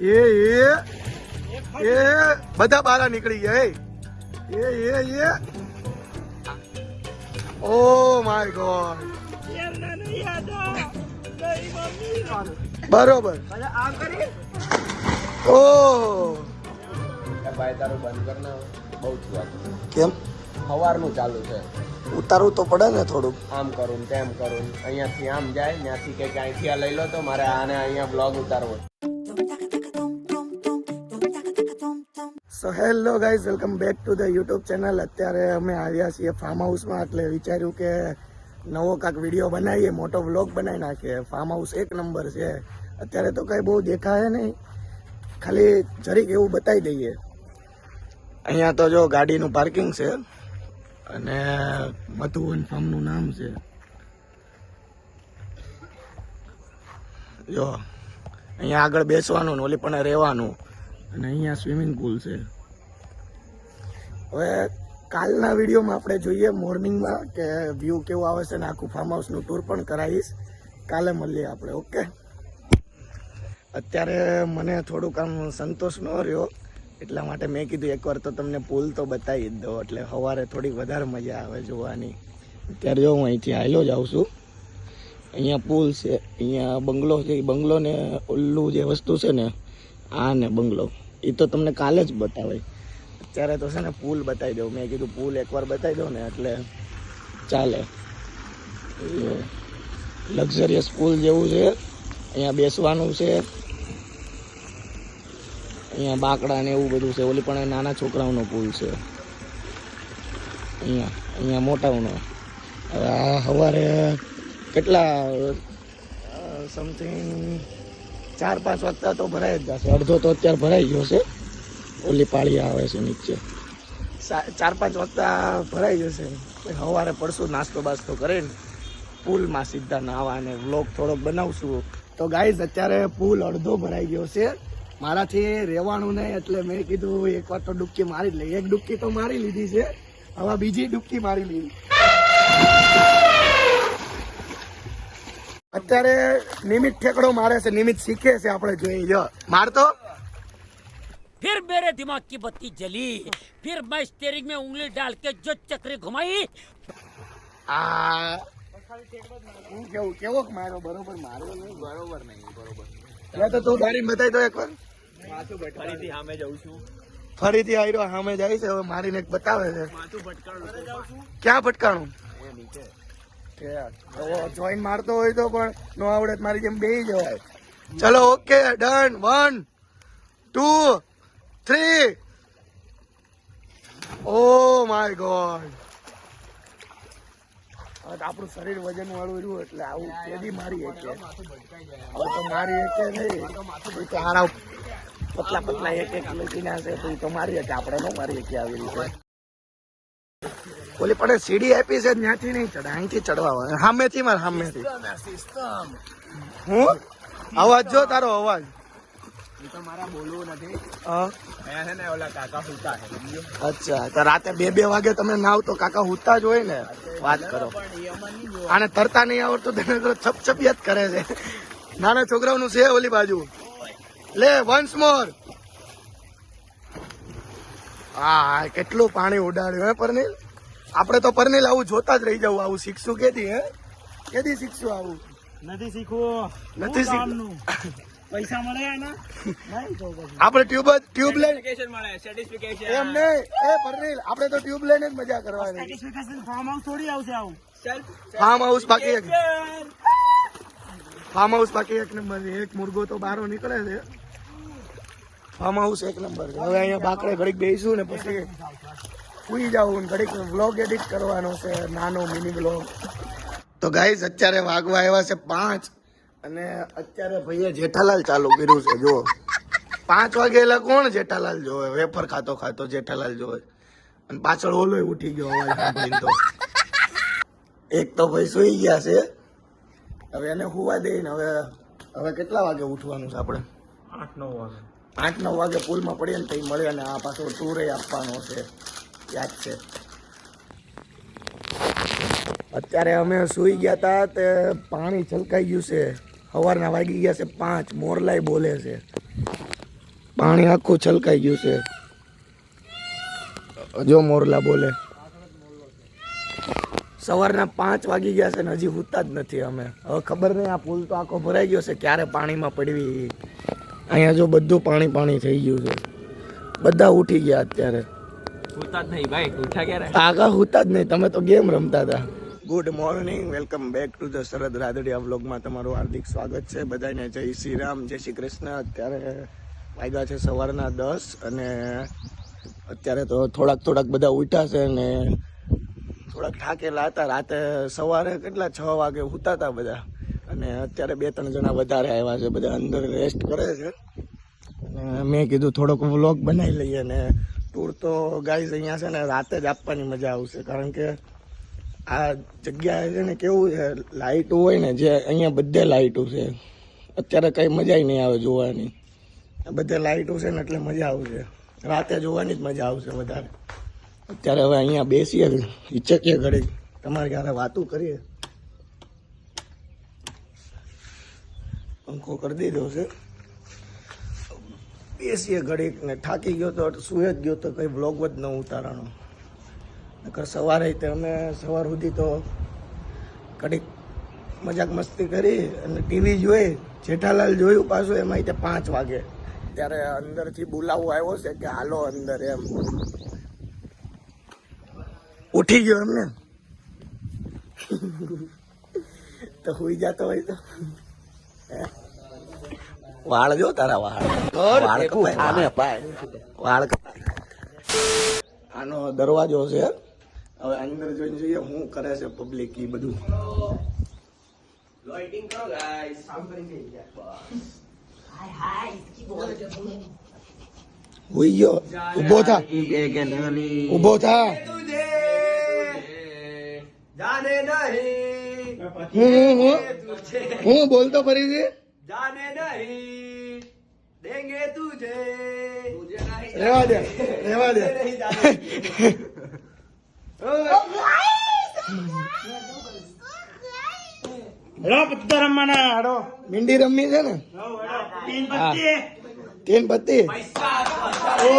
એ એ એ બધા બારા નીકળી ગયા એ એ એ એ. ઓ માય ગોડ. બરોબર. ઓ. ભાઈ તારું બંધ કર ને બહુ થયું કેમ? સવારનું ચાલુ છે. ઉતારવું તો પડે ને થોડુંક. આમ કરું તેમ કરું અહીંયાથી આમ જાય ત્યાંથી કે અહીંથી આ લઈ લો તો મારે આને અહીંયા blog ઉતારવો so hello guys welcome back to the YouTube channel અત્યારે અમે આવ્યા છીએ ફાર્મ હાઉસમાં એટલે વિચાર્યું કે નવો કાંક વીડિયો બનાવીએ, મોટો વ્લોગ બનાવી નાખીએ. ફાર્મ હાઉસ એક નંબર છે. અત્યારે તો કંઈ બહુ દેખાય નહીં. ખાલી જરીક એવું બતાવી દઈએ. અહીંયા તો જો ગાડીનું પાર્કિંગ છે અને મધુવન ફાર્મનું નામ છે. જો, અહીંયા આગળ બેસવાનું ને ઓલી પણ રહેવાનું. અને અહીંયા સ્વિમિંગ પુલ છે. હવે કાલના વિડીયોમાં આપણે જોઈએ મોર્નિંગમાં કે વ્યૂ કેવું આવે છે ને આખું ફાર્મ હાઉસનું ટૂર પણ કરાવીશ. કાલે મળીએ આપણે, ઓકે? અત્યારે મને થોડુંક આમ સંતોષ ન રહ્યો, એટલા માટે મેં કીધું એકવાર તો તમને પુલ તો બતાવી જ દો એટલે સવારે થોડીક વધારે મજા આવે જોવાની. અત્યારે જો હું અહીંથી આવેલો જ આવું છું. અહીંયા પુલ છે, અહીંયા બંગલો છે, એ બંગલોને ઓલું જે વસ્તુ છે ને આ ને બંગલો. એ તો તમને કાલે જ બતાવે. અત્યારે તો છે ને પુલ બતાવી દઉં. મેં કીધું પુલ એકવાર બતાવી દઉં ને, એટલે ચાલે. લક્ઝરિયસ પુલ જેવું છે. અહીંયા બેસવાનું છે. અહીંયા બાકડા ને એવું બધું છે. ઓલી પણ નાના છોકરાઓનો પુલ છે. અહીંયા અહીંયા મોટાઓનો. હવે આ સવારે કેટલા સમથિંગ ચાર પાંચ વાગતા તો ભરાઈ જ જશે. અડધો તો અત્યારે ભરાઈ ગયો છે. ઓલી પાળી આવે છે નીચે. ચાર પાંચ વાગતા ભરાઈ જશે. સવારે પડશું, નાસ્તો બાસ્તો કરીને. પુલમાં સીધા નાવા અને વ્લોગ થોડોક બનાવશું. તો ગાઈઝ, અત્યારે પુલ અડધો ભરાઈ ગયો છે. મારાથી રહેવાનું નહીં એટલે મેં કીધું એકવાર તો ડૂબકી મારી જ લઈ એક ડૂબકી તો મારી લીધી છે. હવે બીજી ડૂબકી મારી લીધી. અત્યારે નિમિત ઠેકડો મારે છે નિમિત શીખે છે આપણે જોઈએ જો મારતો फिर मेरे दिमाग की बत्ती जली फिर मैं स्टेरिंग में उंगली डाल के जो चक्री घुमाई આ હું કેવું કેવો માર્યો બરોબર માર્યો નહીં બરોબર નહીં બરોબર એટલે તો તું ગાડી બતાવી દો એકવાર માથું ફરીથી સામે જઉં છું ફરીથી આવ્યો સામે જાય છે હવે મારીને એક બતાવે છે માથું ભટકાણું ક્યાં ભટકાણું એ નીચે જોઈન મારતો હોય તો પણ નો આવડે મારી જેમ બે જવાય. ચલો okay done one two three oh my god આપણું શરીર વજન વાળું રહ્યું એટલે આવું કેદી મારી શકે હવે તો મારી શકે નહીં. આના પતલા પતલા એક એક લખીના છે તો એ તો મારી શકે આપણે ન મારી શકીએ આવી રીતે. ઓલી પણ સીડી આપી છે ત્યાંથી નહીં ચડે અહીંથી ચડવા હોય સામેથી મારે સામેથી. હું? અવાજ જો તારો અવાજ. ને અચ્છા તો રાતે બે બે વાગે તમે નાવ તો કાકા હુતા જ હોય ને? વાત કરો. આને તરતા નહીં આવડતું તેને છપછપિયાત કરે છે. નાના છોકરાઓનું છે ઓલી બાજુ. લે વન્સ મોર હા, કેટલું પાણી ઉડાડ્યું હે પરનીલ આપણે તો પરનીલ આવું જોતા જ રહી જવું આવું શીખશું કેદી હે? કેદી શીખશું આવું? નથી શીખવું. નથી શીખવું પૈસા મળે એના? તો આપણે ટ્યુબ ટ્યુબ લઈને સર્ટિફિકેશન મળે સર્ટિફિકેશન એમ નહીં. એ પરનીલ આપણે તો ટ્યુબ લઈને જ મજા કરવાની. Satisfaction farm થોડી આવશે આવું. ફાર્મ હાઉસ બાકી એક ફાર્મ હાઉસ બાકી એક નંબર છે. એક મુર્ગો તો બહાર નીકળે છે. ફાર્મ હાઉસ એક નંબર છે. હવે અહીંયા બાકડે ઘડીક બેસું ને પછી સુઈ જાઉં ઘડીક વ્લોગ એડિટ કરવાનો છે નાનો મિની વ્લોગ તો ગાઈઝ અત્યારે વાગવા આવ્યા છે પાંચ અને અત્યારે ભાઈએ જેઠાલાલ ચાલુ કર્યું છે જો પાંચ વાગે એટલે કોણ જેઠાલાલ જોવે? વેફર ખાતો ખાતો જેઠાલાલ જોવે. અને પાછળ ઓલો ઉઠી ગયો અવાજ સાંભળીને તો. એક તો ભાઈ સુઈ ગયા છે. હવે એને હુવા દઈને હવે હવે કેટલા વાગે ઉઠવાનું છે આપણે? આઠ નવ વાગે. આઠ નવ વાગે પુલમાં પડીએ ને તઈ મળે અને આ પાછો ટૂરે આપવાનો છે. અત્યારે અમે સુઈ ગયા હતા તે પાણી છલકાઈ ગયું છે. સવારના વાગી ગયા છે પાંચ. મોરલાઈ બોલે છે. પાણી આખું છલકાઈ ગયું છે. જો મોરલા બોલે. સવારના પાંચ વાગી ગયા છે ને હજી હુતા જ નથી અમે. હવે ખબર નહીં, આ પુલ તો આખો ભરાઈ ગયો છે. ક્યારે પાણીમાં પડવી? અહીંયા જો બધું પાણી પાણી થઈ ગયું છે. બધા ઉઠી ગયા અત્યારે. ઉઠતા જ નહીં ભાઈ ઉઠા ક્યારે? આગા હુતા જ નહીં તમે તો ગેમ રમતા હતા. Good morning welcome back to the Sharad Radadiya વ્લોગમાં તમારું હાર્દિક સ્વાગત છે. બધાને જય શ્રી રામ જય શ્રી કૃષ્ણ. અત્યારે વાગ્યા છે સવારના દસ અને અત્યારે તો થોડાક થોડાક બધા ઉઠ્યા છે અને થોડાક થાકેલા હતા. રાતે સવારે કેટલા છ વાગે ઉતા હતા બધા અને અત્યારે બે ત્રણ જણા વધારે આવ્યા છે બધા અંદર રેસ્ટ કરે છે. અને મેં કીધું થોડોક વ્લોગ બનાવી લઈએ ને ટૂર તો ગાઈઝ અહીંયા છે ને રાતે જ આપવાની મજા આવશે. કારણ કે આ જગ્યાએ છે ને કેવું છે લાઇટો હોય ને જે અહીંયા બધે લાઇટો છે. અત્યારે કંઈ મજા નહીં આવે જોવાની. બધે લાઇટો છે ને એટલે મજા આવશે. રાતે જોવાની જ મજા આવશે વધારે. અત્યારે હવે અહીંયા બેસીએ ઈચ્છકીએ ઘડી તમારી ઘરે વાતો કરીએ? પંખો કરી દીધો છે. બેસીએ ઘડીક ને થાકી ગયો તો સુઈ જ ગયો તો કંઈ બ્લોગ જ ન ઉતારવાનો. નકર સવારે તે અમે સવાર સુધી તો ઘડીક મજાક મસ્તી કરી અને ટીવી જોઈ, જેઠાલાલ જોયું પાછું એમાં તે પાંચ વાગે. ત્યારે અંદરથી બોલાવો આવ્યો છે કે હાલો અંદર એમ. ઉઠી ગયો એમને. તો હોઈ જતો હોય તો. હે? વાળ જો તારા વાળ. વાળ કપાય. વાળ. કપાય. આનો દરવાજો છે. હવે અંદર જોઈને જોઈએ શું કરે છે પબ્લિક એ બધું. લાઇટિંગ કરો ગાઈસ હુઈ ગયો. ઊભો થા. ઊભો થા. જાને નહીં. હું બોલતો હું બોલતો ફરીથી જાને નહીં. દેંગે તુજે તુજે નહીં. રેવા દે રેવા દે. હેલો પત્તા રમવાના. હાડો મીંડી રમી છે ને? તીન પત્તી. ઓ.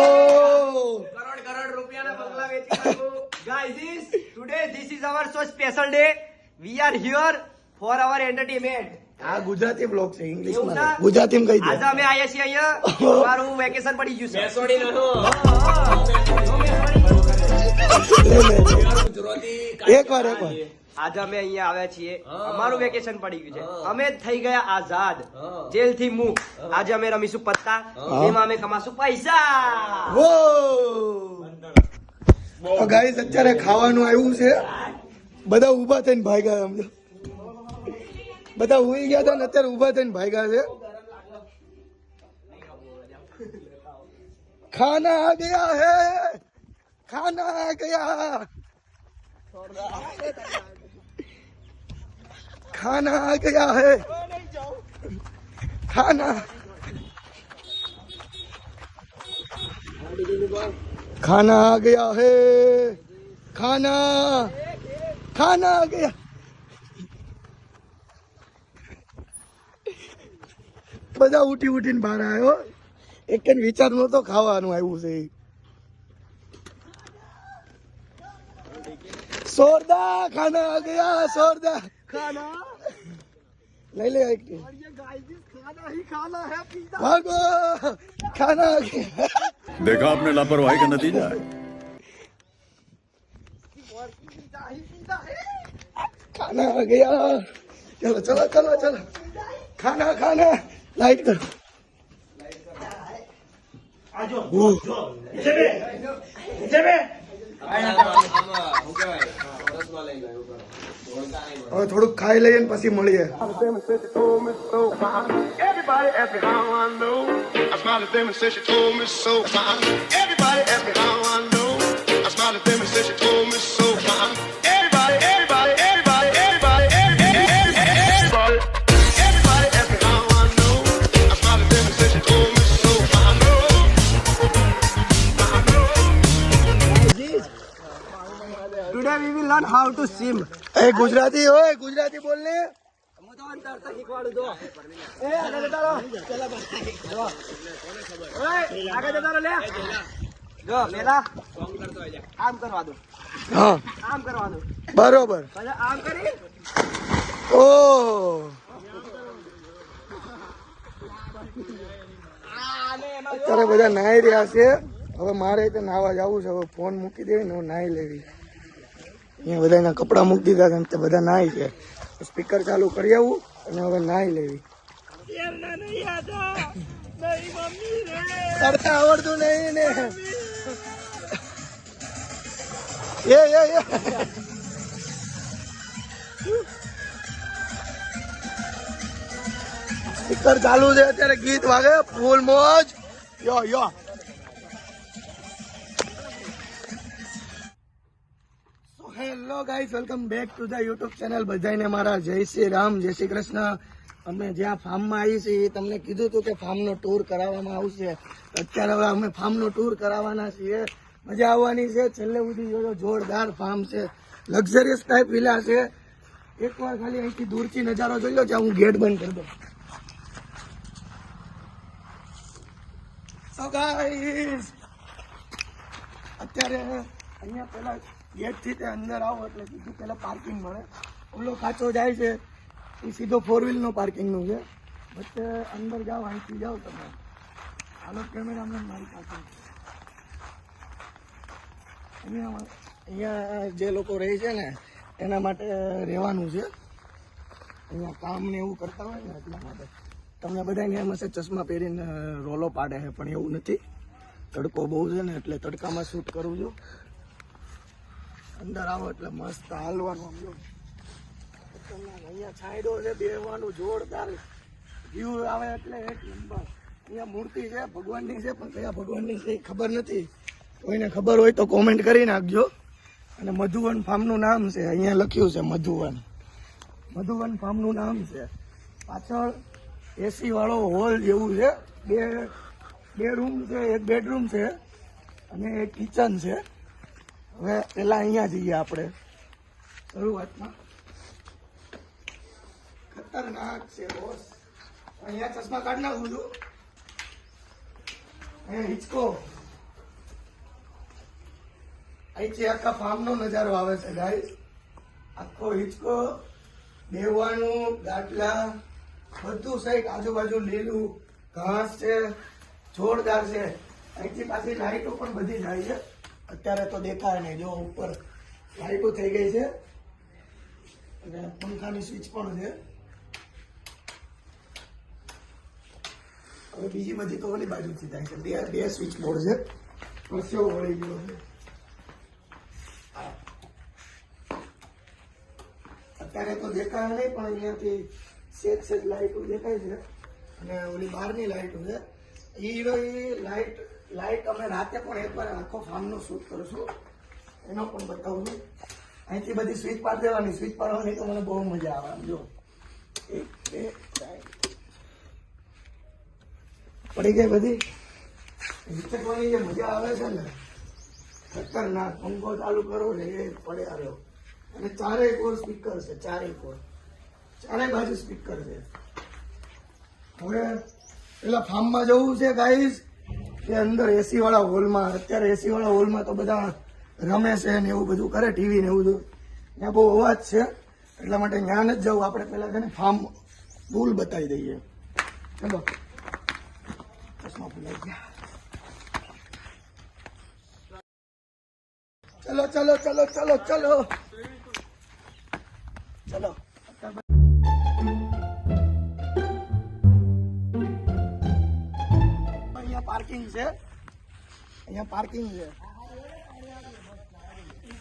કરોડ કરોડ રૂપિયાના બંગલા વેચી નાખું. Guys this today this is our so special day. We are here for our entertainment. આ ગુજરાતી બ્લોગ છે ઇંગ્લિશ એવું માં. ના? ગુજરાતીમાં કહી દે. આજે અમે આયા છીએ અહીંયા. અમારું વેકેશન પડી ગયું છે. લે, લે. એક વાર એક વાર. આજે અમે અહીંયા આવ્યા છીએ. અમારું વેકેશન પડી ગયું છે. અમે થઈ ગયા આઝાદ. જેલથી મુક્ત આજે અમે રમીશું પત્તા. એમાં અમે કમાશું પૈસા. વો ગાઈસ અત્યારે ખાવાનું આવ્યું છે. બધા ઊભા થઈને ભાગ્યા સમજો. બધા ઉઈ ગયા હતા ને અત્યારે ઊભા થઈને ભાગ્યા છે ખાના આ ગયા હે ખાના આ ગયા ખાના આ ગયા હે ખાના खाना आ गया है खाना खाना आ गया બધા ઉઠી ઉઠીને બહાર આવ્યો એક જ વિચાર નતો ખાવાનું આવ્યું છે ઈ. સોરદા ખાના આ ગયા સોરદા ખાના લઈ લે એક ભાગો ખાના આ ગયા देखा आपने लापरवाही का नतीजा है खाना आ गया चलो चलो चलो चलो खाना खाना लाइट करो આજો જો છે બે છે બે હવે થોડુંક ખાઈ લઈએ ને પછી મળીએ Everybody ask me how I know. I smiled at them and said she told me so. Learn how to swim એ ગુજરાતી હોય ગુજરાતી બોલ ને હું તો અંતર શીખવાડું તો એ આગળ ચાલો આગળ જતા રહો લે. જો પેલા આમ કરવા દો. હા. આમ કરવા દો. બરોબર. આમ કરી. ઓ. અત્યારે બધા નાહી રહ્યા છે. હવે મારે તો નાવા જવું છે. હવે ફોન મૂકી દેવી ને હું નાહી લેવી. અહીંયા બધા એના કપડાં મૂકી દીધા ને તે બધા નાહી છે. સ્પીકર ચાલુ કરી આવું અને હવે નાહી લેવી. આવડતું નહીં ને. એ એ સ્પીકર ચાલુ છે અત્યારે ગીત વાગે ફૂલ મોજ. Yo yo. Hello guys welcome back to the YouTube channel બધાને મારા જય શ્રી રામ, જય શ્રી કૃષ્ણ. અમે જ્યાં ફાર્મમાં આવી છીએ તમને કીધું હતું કે ફાર્મનો ટૂર કરાવવામાં આવશે. અત્યારે હવે અમે ફાર્મનો ટૂર કરાવવાના છીએ. મજા આવવાની છે. છેલ્લે સુધી જોજો, જોરદાર ફાર્મ છે. લક્ઝરિયસ ટાઈપ વિલા છે. એકવાર ખાલી અહીંથી દૂરથી નજારો જોઈ લો ત્યાં હું ગેટ બંધ કરી દઉં. સો ગાઈસ અત્યારે અહીંયા પેલા ગેટથી તે અંદર આવો એટલે સીધું પેલા પાર્કિંગ મળે. ઓલો કાચો જાય છે, એ સીધો ફોર વ્હીલનો પાર્કિંગનો છે. બટ અંદર જાઓ, અહીંથી જાઓ તમે. હાલો, કેમેરામેન મારી પાસે. અહીંયા અહીંયા જે લોકો રહે છે ને, એના માટે રહેવાનું છે. અહીંયા કામ ને એવું કરતા હોય ને એટલા માટે. તમને બધાને એમ હશે, ચશ્મા પહેરીને રોલો પાડે છે, પણ એવું નથી. તડકો બહુ છે ને, એટલે તડકામાં શૂટ કરું છું. અંદર આવો એટલે મસ્ત હાલવાનું અહીંયા છાંયડો છે, બેહવાનું જોરદાર. વ્યૂ આવે એટલે એક નંબર. અહીંયા મૂર્તિ છે, ભગવાનની છે, પણ કયા ભગવાનની છે ખબર નથી. કોઈને ખબર હોય તો કોમેન્ટ કરી નાખજો. અને મધુવન ફાર્મનું નામ છે, અહીંયા લખ્યું છે મધુવન. મધુવન ફાર્મનું નામ છે. પાછળ એસી વાળો હોલ જેવું છે. બે બે રૂમ છે, એક બેડરૂમ છે. અને એક કિચન છે. હવે પેલા અહીંયા જઈએ આપણે. શરૂઆતમાં. ખતરનાક છે બોસ અહીંયા ચશ્મા કાઢ નાખું છું. અહીંયા હિચકો. અહીંથી આખા ફાર્મનો નજારો આવે છે ગાઈસ આખો હિચકો બેહવાનું ગાટલા, બધું સાઈડ આજુબાજુ લીલું ઘાસ છે, જોરદાર છે. અહીંથી પાછી લાઈટો પણ બધી જાય છે. અત્યારે તો દેખાય નહીં. જો ઉપર લાઈટો થઈ ગઈ છે. અને પંખાની સ્વિચ પણ છે. હવે બીજી બધી તો ઓલી બાજુથી થાય છે. બે બે સ્વિચ બોર્ડ છે. પરસેવો વળી ગયો છે. અત્યારે તો દેખાય નહીં, પણ અહીંયાથી સેજ સેજ લાઈટો દેખાય છે. અને ઓલી બહારની લાઈટો છે. એ રહી લાઈટ અમે રાતે પણ એકવાર આખો ફાર્મનો શૂટ કરશું એનો પણ બતાવું છું. અહીંથી બધી સ્વિચ પાડી દેવાની સ્વિચ પાડવાની તો મને બહુ મજા આવે, આમ જો. પડી ગઈ બધી? હિચકવાની જે મજા આવે છે ને? ખતરનાક. પંખો ચાલુ કરો ને એ પડે આવ્યો અને ચારેય કોર સ્પીકર છે, ચારેય કોર. ચારેય બાજુ સ્પીકર છે. હવે પેલા ફાર્મમાં જવું છે ગાઈસ કે અંદર એસી વાળા હોલમાં, અત્યારે એસી વાળા હોલમાં તો બધા રમે છે ને એવું બધું કરે ટીવી ને એવું બધું. ત્યાં બહુ અવાજ છે, એટલા માટે ત્યાં જ જવું. આપણે પહેલાં છે ને ફાર્મ ભૂલ બતાવી દઈએ. ચલો. ચશ્મા ભૂલાઈ ગયા. ચલો ચલો ચલો ચલો ચલો. ચલો. પાર્કિંગ છે. અહીંયા પાર્કિંગ છે.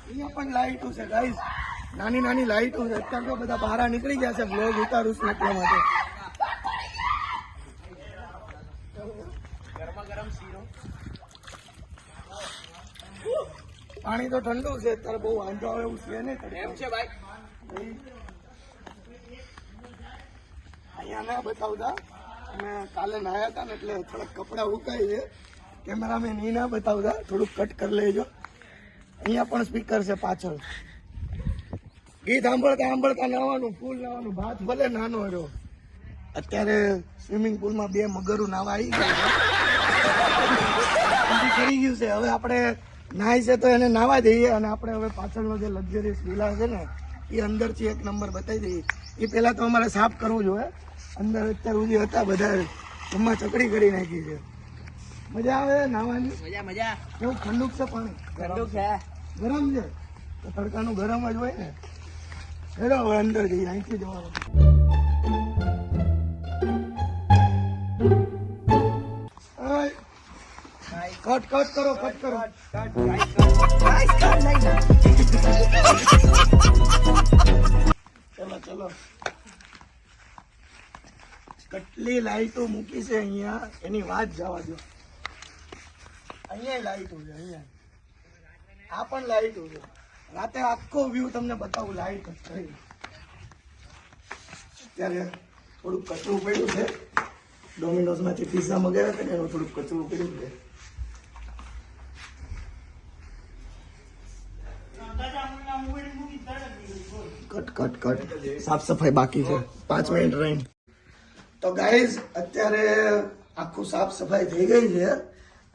અહીંયા પણ લાઈટો છે ગાઈઝ નાની નાની લાઈટો છે. અત્યારે તો બધા બહાર નીકળી ગયા છે બ્લોગ ઉતારું છું એટલા માટે. પાણી તો ઠંડુ છે અત્યારે બહુ વાંધો આવે એવું છે નહીં. એમ છે ભાઈ. અહીંયા ના બતાવતા. અમે કાલે નાયા હતા ને એટલે થોડાક કપડાં ઉકાઈ છે. કેમેરામેન એ ના બતાવતા. થોડુંક કટ કરી લેજો. અહીંયા પણ સ્પીકર છે પાછળ. ગીત સાંભળતા સાંભળતા નાવાનું, ફૂલ નાવાનું, ભાત ભલે નાનો રહ્યો. અત્યારે સ્વિમિંગ પુલમાં બે મગરો નાવા આવી ગયા ગયું છે. હવે આપણે નાય છે તો એને નાવા દઈએ અને આપણે હવે પાછળનો જે લક્ઝરીસ વિલા છે ને, એ અંદરથી એક નંબર બતાવી દઈએ. એ પહેલાં તો અમારે સાફ કરવું જોઈએ. અંદર અત્યાર સુધી હતા બધા જમવા ચકડી કરી નાખી છે. મજા આવે નાવાની? મજા મજા. કેવું? ઠંડુક છે પાણી? ઠંડુક છે. ગરમ છે? તો તડકાનું ગરમ જ હોય ને. હેલો હવે અંદર જઈએ અહીંથી જવાનું. કટ કટ કરો કટ કરો. ચલો ચલો. કેટલી લાઈટો મૂકી છે અહીંયા? એની વાત જવા દો. અહીંયા લાઈટો છે, અહીંયા. આ પણ લાઈટો છે. રાતે આખો વ્યૂ તમને બતાવું, લાઈટ અત્યારે થોડુંક કચરું પડ્યું છે. ડોમિનોઝમાંથી પિઝા મગાવ્યા હતા ને એનું થોડુંક કચરું પડ્યું છે. Cut cut cut. સાફ સફાઈ બાકી છે. પાંચ મિનિટ રહીને. તો ગાઈઝ અત્યારે આખું સાફ સફાઈ થઈ ગઈ છે.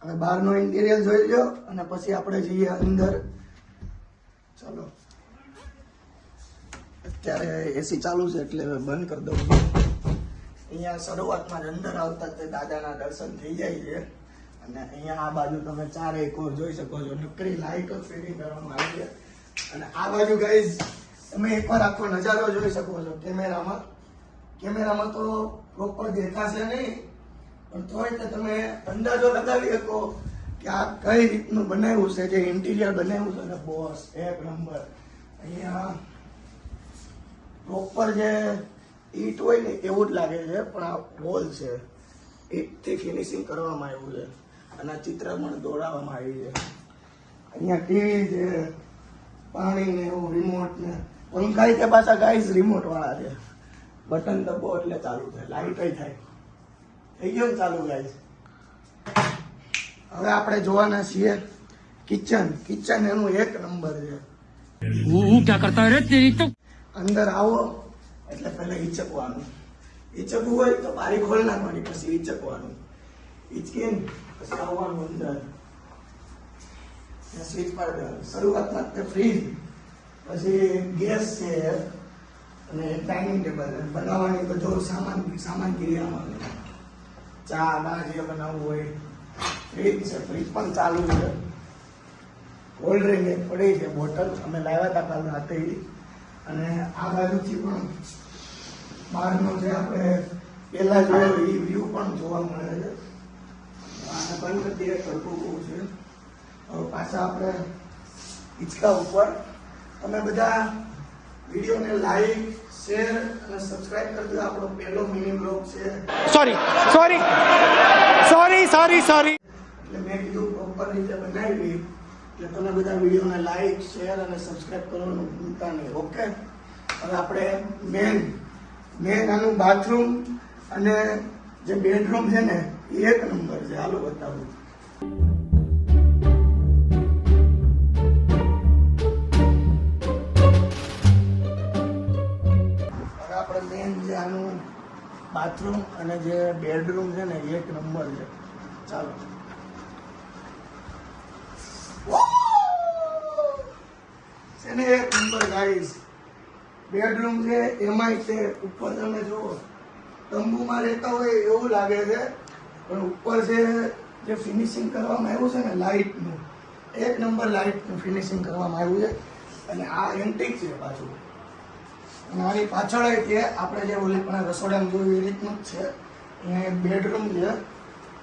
હવે બહારનો ઇન્ટિરિયર જોઈ લો અને પછી આપણે જઈએ અંદર. ચાલો. અત્યારે એસી ચાલુ છે એટલે હવે બંધ કરી દઉં. અહીંયા શરૂઆતમાં જ અંદર આવતા તે દાદાના દર્શન થઈ જાય છે. અને અહીંયા આ બાજુ તમે ચારે કોર જોઈ શકો છો. નકરી લાઈટો ફેરી કરવામાં આવી છે. અને આ બાજુ ગાઈઝ તમે એકવાર આખો નજારો જોઈ શકો છો કેમેરામાં કેમેરામાં તો પ્રોપર દેખાશે નહીં. પણ તોય તે તમે અંદાજો લગાવી શકો કે આ કઈ રીતનું બનાવ્યું છે, જે ઇન્ટિરિયર બનાવ્યું છે. ને બોસ એક નંબર. અહીંયા પ્રોપર જે ઈટ હોય ને, એવું જ લાગે છે, પણ આ હોલ છે. ઈટથી ફિનિશિંગ કરવામાં આવ્યું છે. અને પણ દોડાવવામાં આવ્યું છે. અહીંયા ટીવી છે પાણી ને એવું રિમોટ ને પંખાઈ તે પાછા ગાઈસ રિમોટ વાળા છે. બટન દબો એટલે ચાલુ થાય લાઈટ થાય. થઈ ગયો ચાલુ ગાઈસ હવે આપણે જોવાના છીએ કિચન કિચન એનું એક નંબર છે. હું અંદર આવો એટલે પહેલા ઈચકવાનું ઈચકવું હોય તો બારી ખોલ નાખવાની પછી ઈચકવાનું ઈચકીને પછી આવવાનું અંદર. સ્વીચ પર શરૂઆતમાં ફ્રીજ પછી ગેસ છે અને ડાઇનિંગ ટેબલ બનાવવાની બધો સામાન સામાનગીરી આમાં. ચા બા જે બનાવવું હોય ફ્રીજ છે ફ્રીજ પણ ચાલુ છે. કોલ્ડ ડ્રિંક એક પડી છે બોટલ અમે લાવ્યા હતા કાલ રાતે. અને આ બાજુથી પણ બહારનો જે આપણે પહેલાં જોયો એ વ્યૂ પણ જોવા મળે છે. આને બંધ કરી તડકો બહુ છે. હવે પાછા આપણે હિંચકા ઉપર. તમે બધા વિડીયોને લાઈક શેર અને સબસ્ક્રાઇબ કરી દો. આપણો પહેલો મિની બ્લોગ છે. Sorry sorry sorry sorry sorry એટલે મેં કીધું પ્રોપર રીતે બનાવી. એટલે તમે બધા વિડીયોને લાઈક શેર અને સબસ્ક્રાઇબ કરવાનું ભૂલતા નહીં ઓકે હવે આપણે મેન મેન આનું બાથરૂમ અને જે બેડરૂમ છે ને એ એક નંબર છે. હાલો બતાવું. બાથરૂમ અને જે બેડરૂમ છે ને, એક નંબર છે. ચાલો. એને એક નંબર ગાઈસ. બેડરૂમ છે, એમાંય છે. ઉપર તમે જુઓ. તંબુમાં રહેતા હોય એવું લાગે છે, પણ ઉપર છે જે ફિનિશિંગ કરવામાં આવ્યું છે ને લાઇટનું એક નંબર લાઇટનું ફિનિશિંગ કરવામાં આવ્યું છે. અને આ એન્ટિક છે પાછું. અને આની પાછળ છે, આપણે જે ઓલી પણ રસોડામાં જોયું એ રીતનું જ છે. અહીંયા બેડરૂમ છે.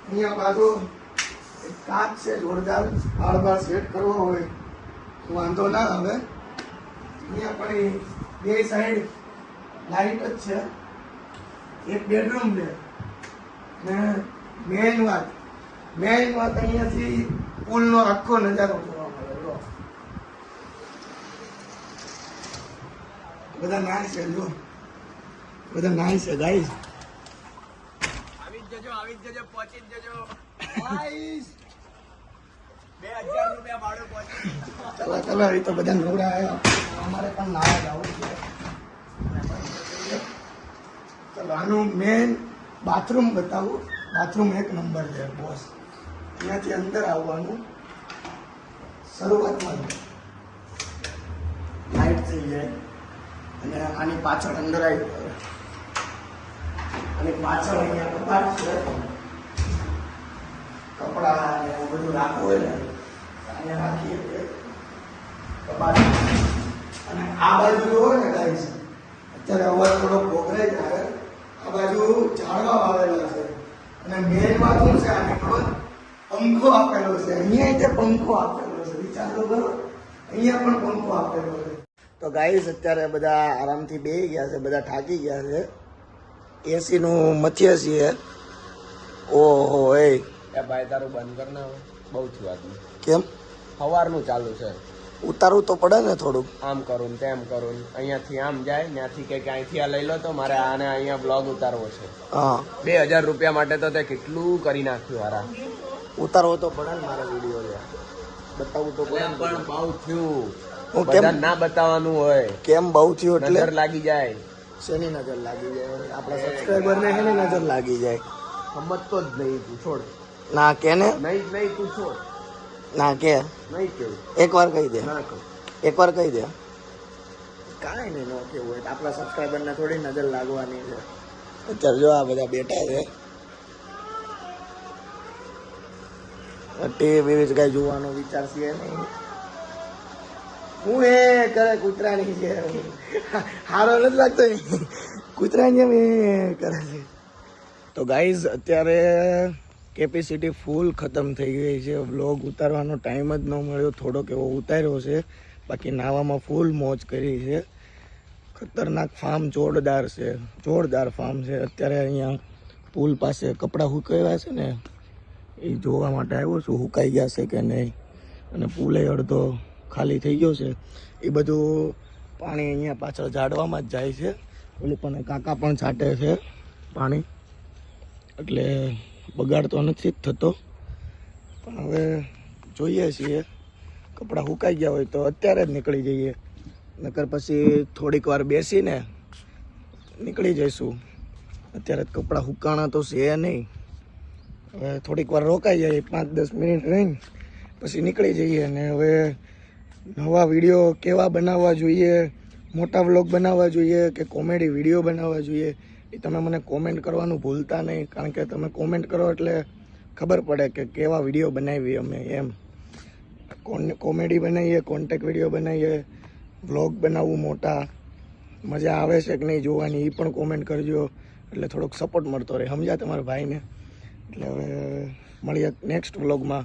અહીંયા બાજુ કાચ છે, જોરદાર બાળ બાળ સેટ કરવો હોય વાંધો ના આવે. અહીંયા પણ બે સાઈડ લાઇટ જ છે. એક બેડરૂમ છે. ને મેઇન વાત મેઇન વાત અહીંયાથી પુલનો આખો નજારો જોવા મળે જો બધા નાય છે જો બધા નાય છે ગાઈસ આવી જજો આવી જજો પહોંચી જજો. ગાઈસ બે હજાર રૂપિયા ભાડું પહોંચી ચલો ચલો એ તો બધા નવરા આવ્યા. અમારે પણ નાવા જવું છે. ચલો આનું મેન બાથરૂમ બતાવું. બાથરૂમ એક નંબર છે બોસ અહીંયાથી અંદર આવવાનું. શરૂઆતમાં લાઈટ થઈ જાય. અને આની પાછળ અંદર આવી અને પાછળ અહીંયા કપાટ છે. કપડા ને એવું બધું રાખવું હોય ને અહીંયા રાખીએ કપાટ અને આ બાજુ હોય ને ગાઈસ અત્યારે અવાજ થોડો પોખરાઈ જાય. આ બાજુ ઝાડવા વાવેલા છે. અને મેન બાજુ છે, આની ખબર? પંખો આપેલો છે. અહીંયા તે પંખો આપેલો છે. વિચાર તો કરો. અહીંયા પણ પંખો આપેલો છે. તો ગાઈસ અત્યારે બધા આરામથી બેસી ગયા છે બધા થાકી ગયા છે. એસી નું મથીએ છીએ. ઓહો એ. ભાઈ તારું બંધ કર ને બહુ થયું કેમ? સવારનું ચાલુ છે. ઉતારવું તો પડે ને થોડુંક. આમ કરું ને તેમ કરું અહીંયાથી આમ જાય ત્યાંથી કે કે અહીંથી આ લઈ લો તો મારે આને અહીંયા બ્લોગ ઉતારવો છે. હા. બે હજાર રૂપિયા માટે તો તે કેટલું કરી નાખ્યું હારા. ઉતારવો તો પડે ને મારા વીડિયો બતાવવું તો પડે પણ બહુ થયું. હું કેમ? ના બતાવવાનું હોય. કેમ બહુ થયું નજર લાગી જાય. શેની નજર લાગી જાય? આપણા સબસ્ક્રાઈબર ને શેની નજર લાગી જાય? સમજતો જ નહીં તું છોડ. ના કે ને? નહીં નહીં તું છોડ. ના કે? નહીં કેવું. એક વાર કહી દે. ના કહું. એક વાર કહી દે. કાંઈ નહીં ન કેવું હોય. આપણા સબસ્ક્રાઈબર ને થોડી નજર લાગવાની છે. અત્યારે જો આ બધા બેઠા છે. ટીવી બીવી કઈ જોવાનો વિચાર છે નહીં. હું એ કરે કૂતરાની છે હારો નથી લાગતો કૂતરાની જેમ એ કરે છે. તો ગાઈઝ અત્યારે કેપેસિટી ફૂલ ખતમ થઈ ગઈ છે. વ્લોગ ઉતારવાનો ટાઈમ જ ન મળ્યો. થોડોક એવો ઉતાર્યો છે. બાકી નાવામાં ફૂલ મોજ કરી છે. ખતરનાક ફાર્મ જોરદાર છે. જોરદાર ફાર્મ છે. અત્યારે અહીંયા પુલ પાસે કપડાં હુકાવ્યા છે ને, એ જોવા માટે આવ્યો છું. હુકાઈ ગયા છે કે નહીં? અને પુલે અડધો ખાલી થઈ ગયો છે. એ બધું પાણી અહીંયા પાછળ ઝાડવામાં જ જાય છે. ઓલું પણ કાકા પણ છાંટે છે પાણી. એટલે બગાડ તો નથી જ થતો. પણ હવે જોઈએ છીએ. કપડાં સુકાઈ ગયા હોય તો અત્યારે જ નીકળી જઈએ. નકર પછી થોડીક વાર બેસીને નીકળી જઈશું. અત્યારે કપડાં સુકાણા તો છે નહીં. હવે થોડીક વાર રોકાઈ જાય, પાંચ દસ મિનિટ રહીને, પછી નીકળી જઈએ અને હવે નવા વીડિયો કેવા બનાવવા જોઈએ, મોટા વ્લોગ બનાવવા જોઈએ કે કોમેડી વીડિયો બનાવવા જોઈએ, એ તમે મને કોમેન્ટ કરવાનું ભૂલતા નહીં, કારણ કે તમે કોમેન્ટ કરો એટલે ખબર પડે કે કેવા વીડિયો બનાવીએ અમે એમ. કોમેડી બનાવીએ કોન્ટેક વીડિયો બનાવીએ, વ્લોગ બનાવવું મોટા, મજા આવે છે કે નહીં જોવાની એ પણ કોમેન્ટ કરજો, એટલે થોડોક સપોર્ટ મળતો રહે. સમજ્યા તમારા ભાઈને? એટલે હવે મળીએ નેક્સ્ટ વ્લોગમાં.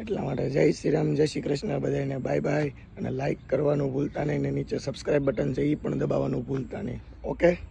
એટલા માટે જય શ્રી રામ, જય શ્રી કૃષ્ણ બધાને બાય બાય. અને લાઇક કરવાનું ભૂલતા નહીં ને નીચે સબસ્ક્રાઈબ બટન છે એ પણ દબાવવાનું ભૂલતા નહીં. ઓકે